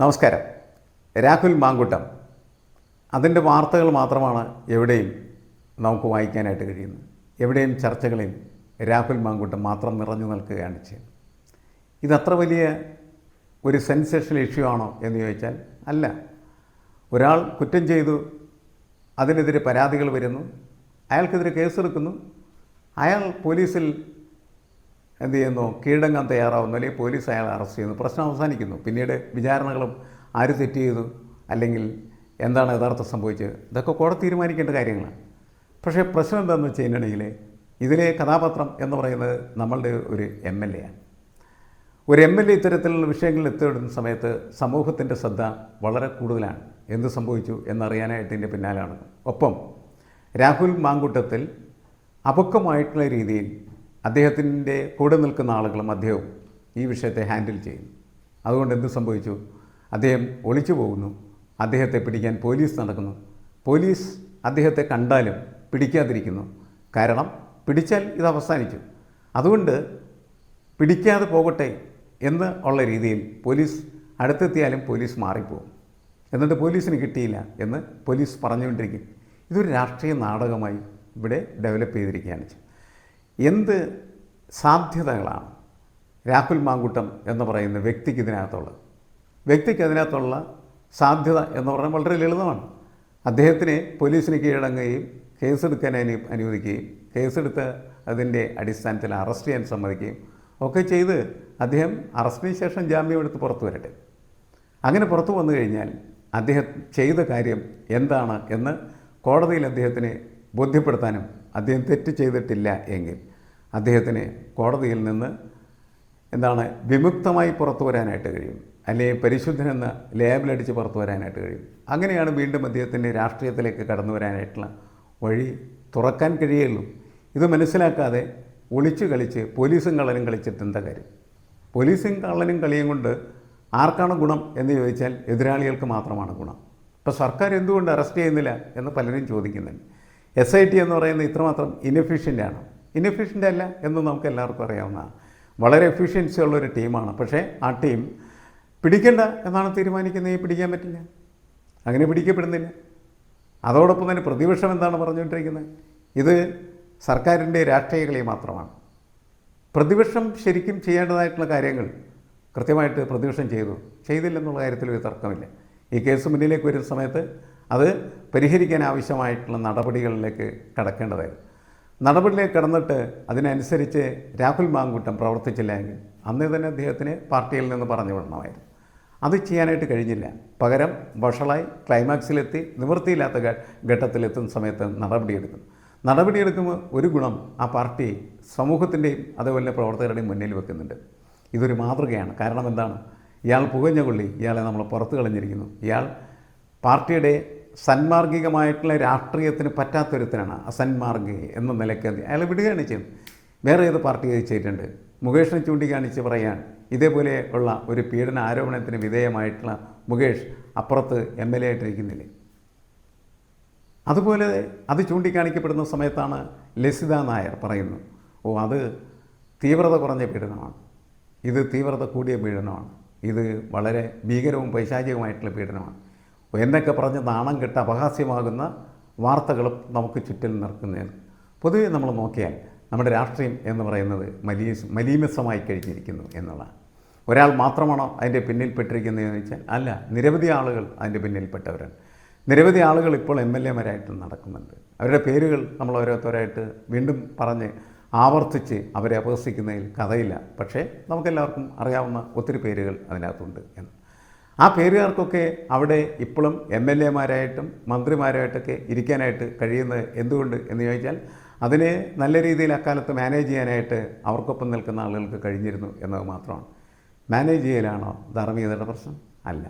നമസ്കാരം. രാഹുൽ മാങ്കുട്ടം. അതിന്റെ വാർത്തകൾ മാത്രമാണ് എവിടെയും നമുക്ക് വായിക്കാനായിട്ട് കഴിയുന്നത്. എവിടെയും ചർച്ചകളിൽ രാഹുൽ മാങ്കുട്ടം മാത്രം നിറഞ്ഞു നിൽക്കുകയാണ് ചെയ്യുന്നത്. ഇതത്ര വലിയ ഒരു സെൻസേഷണൽ ഇഷ്യൂ ആണോ എന്ന് ചോദിച്ചാൽ അല്ല. ഒരാൾ കുറ്റം ചെയ്തു അതിനെതിരെ പരാതികൾ വരുന്നു അയാൾക്കെതിരെ കേസെടുക്കുന്നു അയാൾ പോലീസിൽ എന്ത് ചെയ്യുന്നു? കീഴടങ്ങാൻ തയ്യാറാവുന്നു. അല്ലെങ്കിൽ പോലീസ് അയാളെ അറസ്റ്റ് ചെയ്യുന്നു. പ്രശ്നം അവസാനിക്കുന്നു. പിന്നീട് വിചാരണകളും ആര് തെറ്റ് ചെയ്തു? അല്ലെങ്കിൽ എന്താണ് യഥാർത്ഥം സംഭവിച്ചത്? ഇതൊക്കെ കോടതി തീരുമാനിക്കേണ്ട കാര്യങ്ങളാണ്. പക്ഷേ പ്രശ്നം എന്താണെന്ന് വെച്ച് കഴിഞ്ഞിട്ടുണ്ടെങ്കിൽ ഇതിലെ കഥാപാത്രം എന്ന് പറയുന്നത് നമ്മളുടെ ഒരു എം എൽ എ ആണ്. ഒരു എം എൽ എ ഇത്തരത്തിലുള്ള വിഷയങ്ങളിൽ എത്തിപ്പെടുന്ന സമയത്ത് സമൂഹത്തിന്റെ ശ്രദ്ധ വളരെ കൂടുതലാണ്. എന്ത് സംഭവിച്ചു എന്നറിയാനായിട്ട് ഇതിന്റെ പിന്നാലാണ്. ഒപ്പം രാഹുൽ മാങ്കൂട്ടത്തിൽ അപക്വമായിട്ടുള്ള രീതിയിൽ അദ്ദേഹത്തിന്റെ കൂടെ നിൽക്കുന്ന ആളുകളും അദ്ദേഹവും ഈ വിഷയത്തെ ഹാൻഡിൽ ചെയ്യുന്നു. അതുകൊണ്ട് എന്ത് സംഭവിച്ചു? അദ്ദേഹം ഒളിച്ചു പോകുന്നു. അദ്ദേഹത്തെ പിടിക്കാൻ പോലീസ് നടക്കുന്നു. പോലീസ് അദ്ദേഹത്തെ കണ്ടാലും പിടിക്കാതിരിക്കുന്നു. കാരണം പിടിച്ചാൽ ഇത് അവസാനിച്ചു. അതുകൊണ്ട് പിടിക്കാതെ പോകട്ടെ എന്ന് ഉള്ള രീതിയിൽ പോലീസ് അടുത്തെത്തിയാലും പോലീസ് മാറിപ്പോകും. എന്നിട്ട് പോലീസിന് കിട്ടിയില്ല എന്ന് പോലീസ് പറഞ്ഞുകൊണ്ടിരിക്കും. ഇതൊരു രാഷ്ട്രീയ നാടകമായി ഇവിടെ ഡെവലപ്പ് ചെയ്തിരിക്കുകയാണ് എന്ത് സാധ്യതകളാണ് രാഹുൽ മാങ്കുട്ടം എന്ന് പറയുന്ന വ്യക്തിക്ക് ഇതിനകത്തുള്ളത്? വ്യക്തിക്ക് അതിനകത്തുള്ള സാധ്യത എന്ന് പറഞ്ഞാൽ വളരെ ലളിതമാണ്. അദ്ദേഹത്തിനെ പോലീസിന് കീഴടങ്ങുകയും കേസെടുക്കാൻ അനു അനുവദിക്കുകയും കേസെടുത്ത് അതിന്റെ അടിസ്ഥാനത്തിൽ അറസ്റ്റ് ചെയ്യാൻ സമ്മതിക്കുകയും ഒക്കെ ചെയ്ത് അദ്ദേഹം അറസ്റ്റിന് ശേഷം ജാമ്യം എടുത്ത് പുറത്തു വരട്ടെ. അങ്ങനെ പുറത്തു വന്നു കഴിഞ്ഞാൽ അദ്ദേഹം ചെയ്ത കാര്യം എന്താണ് എന്ന് കോടതിയിൽ അദ്ദേഹത്തിന് ബോധ്യപ്പെടുത്താനും അദ്ദേഹം തെറ്റ് ചെയ്തിട്ടില്ല എങ്കിൽ അദ്ദേഹത്തിന് കോടതിയിൽ നിന്ന് എന്താണ് വിമുക്തമായി പുറത്തു വരാനായിട്ട് കഴിയും. അല്ലെങ്കിൽ പരിശുദ്ധനെന്ന് ലേബലടിച്ച് പുറത്തു വരാനായിട്ട് കഴിയും. അങ്ങനെയാണ് വീണ്ടും അദ്ദേഹത്തിന്റെ രാഷ്ട്രീയത്തിലേക്ക് കടന്നു വരാനായിട്ടുള്ള വഴി തുറക്കാൻ കഴിയുള്ളൂ. ഇത് മനസ്സിലാക്കാതെ ഒളിച്ചു കളിച്ച് പോലീസും കള്ളനും കളിച്ചിട്ട് എന്താ കാര്യം? പോലീസും കള്ളനും കളിയും കൊണ്ട് ആർക്കാണ് ഗുണം എന്ന് ചോദിച്ചാൽ എതിരാളികൾക്ക് മാത്രമാണ് ഗുണം. ഇപ്പോൾ സർക്കാർ എന്തുകൊണ്ട് അറസ്റ്റ് ചെയ്യുന്നില്ല എന്ന് പലരും ചോദിക്കുന്നുണ്ട്. എസ് ഐ ടി എന്ന് പറയുന്നത് ഇത്രമാത്രം ഇനഫിഷ്യന്റ് ആണ്. ഇനഫിഷ്യന്റ് അല്ല എന്ന് നമുക്ക് എല്ലാവർക്കും അറിയാവുന്നതാണ് വളരെ എഫിഷ്യൻസി ഉള്ളൊരു ടീമാണ് പക്ഷേ ആ ടീം പിടിക്കണ്ട എന്നാണ് തീരുമാനിക്കുന്നത്. ഈ പിടിക്കാൻ പറ്റില്ല. അങ്ങനെ പിടിക്കപ്പെടുന്നില്ല. അതോടൊപ്പം തന്നെ പ്രതിപക്ഷം എന്താണ് പറഞ്ഞുകൊണ്ടിരിക്കുന്നത്? ഇത് സർക്കാരിന്റെ രാഷ്ട്രീയ കളി മാത്രമാണ്. പ്രതിപക്ഷം ശരിക്കും ചെയ്യേണ്ടതായിട്ടുള്ള കാര്യങ്ങൾ കൃത്യമായിട്ട് പ്രതിപക്ഷം ചെയ്തു. ചെയ്തില്ലെന്നുള്ള കാര്യത്തിൽ ഒരു തർക്കമില്ല. ഈ കേസ് മുന്നിലേക്ക് വരുന്ന സമയത്ത് അത് പരിഹരിക്കാൻ ആവശ്യമായിട്ടുള്ള നടപടികളിലേക്ക് കടക്കേണ്ടതായിരുന്നു. നടപടിയിലേക്ക് കടന്നിട്ട് അതിനനുസരിച്ച് രാഹുൽ മാങ്കൂട്ടം പ്രവർത്തിച്ചില്ല എങ്കിൽ അന്നേ തന്നെ അദ്ദേഹത്തിന് പാർട്ടിയിൽ നിന്ന് പറഞ്ഞു വിടണമായിരുന്നു. അത് ചെയ്യാനായിട്ട് കഴിഞ്ഞില്ല. പകരം വഷളായി ക്ലൈമാക്സിലെത്തി നിവൃത്തിയില്ലാത്ത ഘട്ടത്തിലെത്തുന്ന സമയത്ത് നടപടിയെടുക്കും. നടപടിയെടുക്കുമ്പോൾ ഒരു ഗുണം ആ പാർട്ടി സമൂഹത്തിന്റെയും അതേപോലെ പ്രവർത്തകരുടെയും മുന്നിൽ വെക്കുന്നുണ്ട്. ഇതൊരു മാതൃകയാണ്. കാരണം എന്താണ്? ഇയാൾ പുകഞ്ഞ കൊള്ളി. ഇയാളെ നമ്മൾ പുറത്തു കളഞ്ഞിരിക്കുന്നു. ഇയാൾ പാർട്ടിയുടെ സന്മാർഗികമായിട്ടുള്ള രാഷ്ട്രീയത്തിന് പറ്റാത്തൊരുത്തനാണ് അസന്മാർഗി എന്ന നിലയ്ക്ക് അയാൾ വിടുകയാണ് ചെയ്യുന്നത്. വേറെ ഏത് പാർട്ടി ചെയ്തിട്ടുണ്ട് മുകേഷിനെ ചൂണ്ടിക്കാണിച്ച് പറയാൻ ഇതേപോലെ ഉള്ള ഒരു പീഡന ആരോപണത്തിന് വിധേയമായിട്ടുള്ള മുകേഷ് അപ്പുറത്ത് എം എൽ എ ആയിട്ടിരിക്കുന്നില്ലേ? അതുപോലെ അത് ചൂണ്ടിക്കാണിക്കപ്പെടുന്ന സമയത്താണ് ലസിത നായർ പറയുന്നു ഓ അത് തീവ്രത കുറഞ്ഞ പീഡനമാണ്. ഇത് തീവ്രത കൂടിയ പീഡനമാണ്. ഇത് വളരെ ഭീകരവും പൈശാചികമായിട്ടുള്ള പീഡനമാണ്. എന്നൊക്കെ പറഞ്ഞ് നാണം കെട്ട് അപഹാസ്യമാകുന്ന വാർത്തകളും നമുക്ക് ചുറ്റിൽ നിൽക്കുന്നതാണ് പൊതുവെ നമ്മൾ നോക്കിയാൽ നമ്മുടെ രാഷ്ട്രീയം എന്ന് പറയുന്നത് മലീസ് മലീമസമായി കഴിഞ്ഞിരിക്കുന്നു എന്നുള്ളതാണ്. ഒരാൾ മാത്രമാണോ അതിന്റെ പിന്നിൽപ്പെട്ടിരിക്കുന്നതെന്ന് വെച്ചാൽ അല്ല നിരവധി ആളുകൾ അതിന്റെ പിന്നിൽപ്പെട്ടവരാണ്. നിരവധി ആളുകൾ ഇപ്പോൾ എം എൽ എമാരായിട്ട് നടക്കുന്നുണ്ട്. അവരുടെ പേരുകൾ നമ്മൾ ഓരോരുത്തരായിട്ട് വീണ്ടും പറഞ്ഞ് ആവർത്തിച്ച് അവരെ അപഹസിക്കുന്നതിൽ കഥയില്ല. പക്ഷേ നമുക്കെല്ലാവർക്കും അറിയാവുന്ന ഒത്തിരി പേരുകൾ അതിനകത്തുണ്ട് എന്ന്. ആ പേരുകാർക്കൊക്കെ അവിടെ ഇപ്പോഴും എം എൽ എമാരായിട്ടും മന്ത്രിമാരായിട്ടൊക്കെ ഇരിക്കാനായിട്ട് കഴിയുന്നത് എന്തുകൊണ്ട് എന്ന് ചോദിച്ചാൽ അതിനെ നല്ല രീതിയിൽ അക്കാലത്ത് മാനേജ് ചെയ്യാനായിട്ട് അവർക്കൊപ്പം നിൽക്കുന്ന ആളുകൾക്ക് കഴിഞ്ഞിരുന്നു എന്നത് മാത്രമാണ്. മാനേജ് ചെയ്യലാണോ ധാർമ്മികതയുടെ പ്രശ്നം? അല്ല.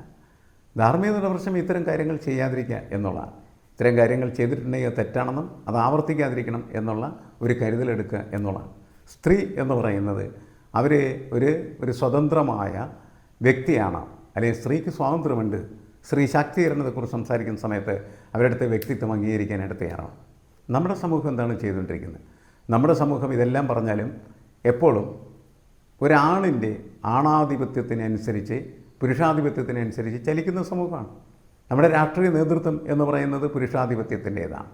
ധാർമ്മികതയുടെ പ്രശ്നം ഇത്തരം കാര്യങ്ങൾ ചെയ്യാതിരിക്കുക എന്നുള്ളതാണ്. ഇത്തരം കാര്യങ്ങൾ ചെയ്തിട്ടുണ്ടെങ്കിൽ തെറ്റാണെന്നും അത് ആവർത്തിക്കാതിരിക്കണം എന്നുള്ള ഒരു കരുതലെടുക്കുക എന്നുള്ളതാണ്. സ്ത്രീ എന്ന് പറയുന്നത് അവർ ഒരു ഒരു സ്വതന്ത്രമായ വ്യക്തിയാണ് അല്ലെങ്കിൽ സ്ത്രീക്ക് സ്വാതന്ത്ര്യമുണ്ട്. സ്ത്രീ ശാക്തീകരണത്തെക്കുറിച്ച് സംസാരിക്കുന്ന സമയത്ത് അവരുടെ വ്യക്തിത്വം അംഗീകരിക്കാനായിട്ട് തയ്യാറാണ്. നമ്മുടെ സമൂഹം എന്താണ് ചെയ്തുകൊണ്ടിരിക്കുന്നത്? നമ്മുടെ സമൂഹം ഇതെല്ലാം പറഞ്ഞാലും എപ്പോഴും ഒരാണിന്റെ ആണാധിപത്യത്തിനനുസരിച്ച് പുരുഷാധിപത്യത്തിനനുസരിച്ച് ചലിക്കുന്ന സമൂഹമാണ്. നമ്മുടെ രാഷ്ട്രീയ നേതൃത്വം എന്ന് പറയുന്നത് പുരുഷാധിപത്യത്തിന്റേതാണ്.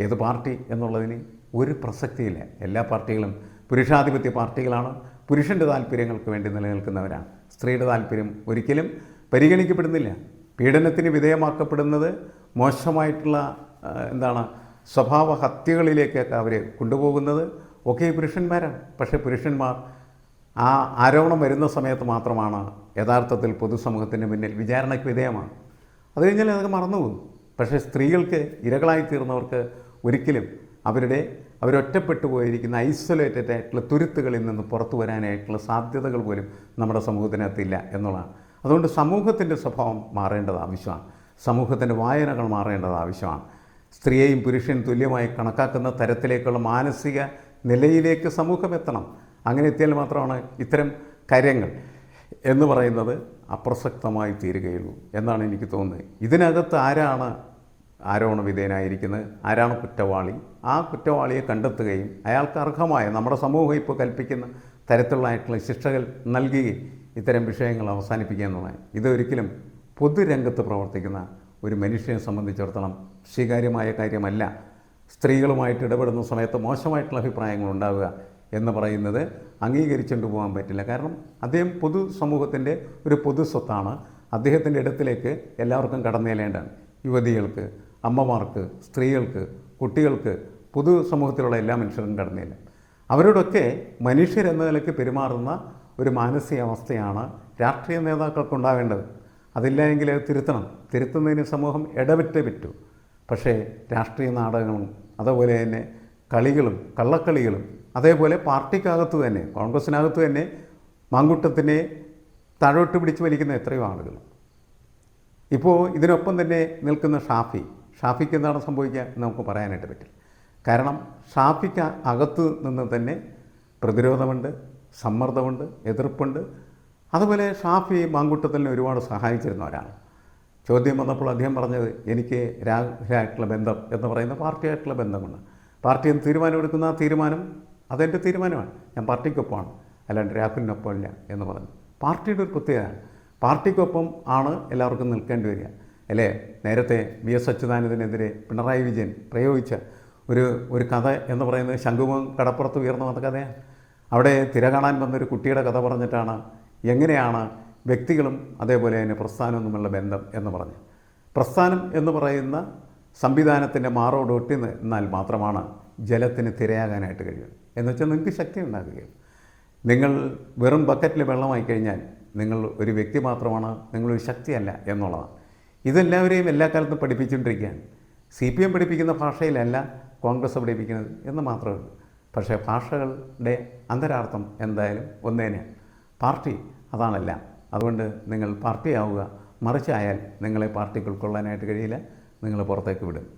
ഏത് പാർട്ടി എന്നുള്ളതിന് ഒരു പ്രസക്തിയില്ല. എല്ലാ പാർട്ടികളും പുരുഷാധിപത്യ പാർട്ടികളാണ്. പുരുഷന്റെ താല്പര്യങ്ങൾക്ക് വേണ്ടി നിലനിൽക്കുന്നവരാണ്. സ്ത്രീയുടെ താല്പര്യം ഒരിക്കലും പരിഗണിക്കപ്പെടുന്നില്ല. പീഡനത്തിന് വിധേയമാക്കപ്പെടുന്നത് മോശമായിട്ടുള്ള എന്താണ് സ്വഭാവ ഹത്യകളിലേക്കൊക്കെ അവർ കൊണ്ടുപോകുന്നത് ഒക്കെ പുരുഷന്മാരാണ്. പക്ഷേ പുരുഷന്മാർ ആ ആരോപണം വരുന്ന സമയത്ത് മാത്രമാണ് യഥാർത്ഥത്തിൽ പൊതുസമൂഹത്തിന്റെ മുന്നിൽ വിചാരണയ്ക്ക് വിധേയമാണ്. അത് കഴിഞ്ഞാൽ അതൊക്കെ മറന്നുപോകും. പക്ഷേ സ്ത്രീകൾക്ക് ഇരകളായി തീർന്നവർക്ക് ഒരിക്കലും അവരുടെ അവരൊറ്റപ്പെട്ടു പോയിരിക്കുന്ന ഐസൊലേറ്റഡ് ആയിട്ടുള്ള തുരുത്തുകളിൽ നിന്ന് പുറത്തു വരാനായിട്ടുള്ള സാധ്യതകൾ പോലും നമ്മുടെ സമൂഹത്തിനകത്തില്ല എന്നുള്ളതാണ്. അതുകൊണ്ട് സമൂഹത്തിന്റെ സ്വഭാവം മാറേണ്ടത് ആവശ്യമാണ്. സമൂഹത്തിന്റെ വായനകൾ മാറേണ്ടത് ആവശ്യമാണ്. സ്ത്രീയെയും പുരുഷനും തുല്യമായി കണക്കാക്കുന്ന തരത്തിലേക്കുള്ള മാനസിക നിലയിലേക്ക് സമൂഹം എത്തണം. അങ്ങനെ എത്തിയാൽ മാത്രമാണ് ഇത്തരം കാര്യങ്ങൾ എന്ന് പറയുന്നത് അപ്രസക്തമായി തീരുകയുള്ളൂ എന്നാണ് എനിക്ക് തോന്നുന്നത്. ഇതിനകത്ത് ആരാണ് ആരോപണ വിധേയനായിരിക്കുന്നത് ആരാണ് കുറ്റവാളി? ആ കുറ്റവാളിയെ കണ്ടെത്തുകയും അയാൾക്ക് അർഹമായ നമ്മുടെ സമൂഹം ഇപ്പോൾ കൽപ്പിക്കുന്ന തരത്തിലുള്ളതായിട്ടുള്ള ശിക്ഷകൾ നൽകുകയും ഇത്തരം വിഷയങ്ങൾ അവസാനിപ്പിക്കുക എന്നുള്ളതാണ്. ഇതൊരിക്കലും പൊതുരംഗത്ത് പ്രവർത്തിക്കുന്ന ഒരു മനുഷ്യനെ സംബന്ധിച്ചിടത്തോളം സ്വീകാര്യമായ കാര്യമല്ല. സ്ത്രീകളുമായിട്ട് ഇടപെടുന്ന സമയത്ത് മോശമായിട്ടുള്ള അഭിപ്രായങ്ങൾ ഉണ്ടാവുക എന്ന് പറയുന്നത് അംഗീകരിച്ചുകൊണ്ട് പോകാൻ പറ്റില്ല. കാരണം അദ്ദേഹം പൊതു സമൂഹത്തിന്റെ ഒരു പൊതു സ്വത്താണ്. അദ്ദേഹത്തിന്റെ ഇടത്തിലേക്ക് എല്ലാവർക്കും കടന്നു ചെല്ലേണ്ടതാണ് യുവതികൾക്ക് അമ്മമാർക്ക് സ്ത്രീകൾക്ക് കുട്ടികൾക്ക് പൊതു സമൂഹത്തിലുള്ള എല്ലാ മനുഷ്യർക്കും കടന്നില്ല അവരോടൊക്കെ മനുഷ്യരെന്ന നിലയ്ക്ക് പെരുമാറുന്ന ഒരു മാനസികാവസ്ഥയാണ് രാഷ്ട്രീയ നേതാക്കൾക്കുണ്ടാവേണ്ടത്. അതില്ല എങ്കിൽ അത് തിരുത്തണം. തിരുത്തുന്നതിന് സമൂഹം ഇടപെട്ടേ പറ്റൂ പക്ഷേ രാഷ്ട്രീയ നാടകങ്ങളും അതുപോലെ തന്നെ കളികളും കള്ളക്കളികളും അതേപോലെ പാർട്ടിക്കകത്ത് തന്നെ കോൺഗ്രസിനകത്ത് തന്നെ മാങ്കുട്ടത്തിനെ താഴോട്ട് പിടിച്ച് വലിക്കുന്ന എത്രയോ ആളുകൾ. ഇപ്പോൾ ഇതിനൊപ്പം തന്നെ നിൽക്കുന്ന ഷാഫി ഷാഫിക്ക് എന്താണ് സംഭവിക്കുക എന്ന് നമുക്ക് പറയാനായിട്ട് പറ്റില്ല. കാരണം ഷാഫിക്ക് അകത്ത് നിന്ന് തന്നെ പ്രതിരോധമുണ്ട് സമ്മർദ്ദമുണ്ട് എതിർപ്പുണ്ട്. അതുപോലെ ഷാഫി മാങ്കുട്ടത്തിനെ ഒരുപാട് സഹായിച്ചിരുന്ന ഒരാളാണ്. ചോദ്യം വന്നപ്പോൾ അദ്ദേഹം പറഞ്ഞത് എനിക്ക് രാഹുലായിട്ടുള്ള ബന്ധം എന്ന് പറയുന്ന പാർട്ടിയായിട്ടുള്ള ബന്ധമാണ്. പാർട്ടി എന്ന് തീരുമാനമെടുക്കുന്ന ആ തീരുമാനം അതെന്റെ തീരുമാനമാണ്. ഞാൻ പാർട്ടിക്കൊപ്പമാണ്. അല്ലാണ്ട് രാഹുലിനൊപ്പമില്ല എന്ന് പറഞ്ഞു. പാർട്ടിയുടെ ഒരു പ്രത്യേകതയാണ്. പാർട്ടിക്കൊപ്പം ആണ് എല്ലാവർക്കും നിൽക്കേണ്ടി വരിക. അല്ലേ? നേരത്തെ വി എസ് അച്യുതാനന്ദനെതിരെ പിണറായി വിജയൻ പ്രയോഗിച്ച ഒരു ഒരു കഥ എന്ന് പറയുന്നത് ശംഖുമുഖം കടപ്പുറത്ത് ഉയർന്നു വന്ന കഥയാണ് അവിടെ തിര കാണാൻ വന്നൊരു കുട്ടിയുടെ കഥ പറഞ്ഞിട്ടാണ് എങ്ങനെയാണ് വ്യക്തികളും അതേപോലെ തന്നെ പ്രസ്ഥാനവും തമ്മിലുള്ള ബന്ധം എന്ന് പറഞ്ഞു പ്രസ്ഥാനം എന്ന് പറയുന്ന സംവിധാനത്തിന്റെ മാറോട് ഒട്ടി നിന്നാൽ മാത്രമാണ് ജലത്തിന് തിരയാകാനായിട്ട് കഴിയുക എന്ന് വെച്ചാൽ നിങ്ങൾക്ക് ശക്തി ഉണ്ടാകുകയും നിങ്ങൾ വെറും ബക്കറ്റിൽ വെള്ളമായി കഴിഞ്ഞാൽ നിങ്ങൾ ഒരു വ്യക്തി മാത്രമാണ് നിങ്ങളൊരു ശക്തിയല്ല എന്നുള്ളതാണ്. ഇതെല്ലാവരെയും എല്ലാ കാലത്തും പഠിപ്പിച്ചുകൊണ്ടിരിക്കുകയാണ്. സി പി എം പഠിപ്പിക്കുന്ന ഭാഷയിലല്ല കോൺഗ്രസ് പഠിപ്പിക്കുന്നത് എന്ന് മാത്രമേ ഉള്ളൂ. പക്ഷേ ഭാഷകളുടെ അന്തരാർത്ഥം എന്തായാലും ഒന്ന് തന്നെയാണ്. പാർട്ടി അതാണെല്ലാം. അതുകൊണ്ട് നിങ്ങൾ പാർട്ടിയാവുക. മറിച്ചായാൽ നിങ്ങളെ പാർട്ടിക്ക് ഉൾക്കൊള്ളാനായിട്ട് കഴിയില്ല. നിങ്ങൾ പുറത്തേക്ക് വിടും.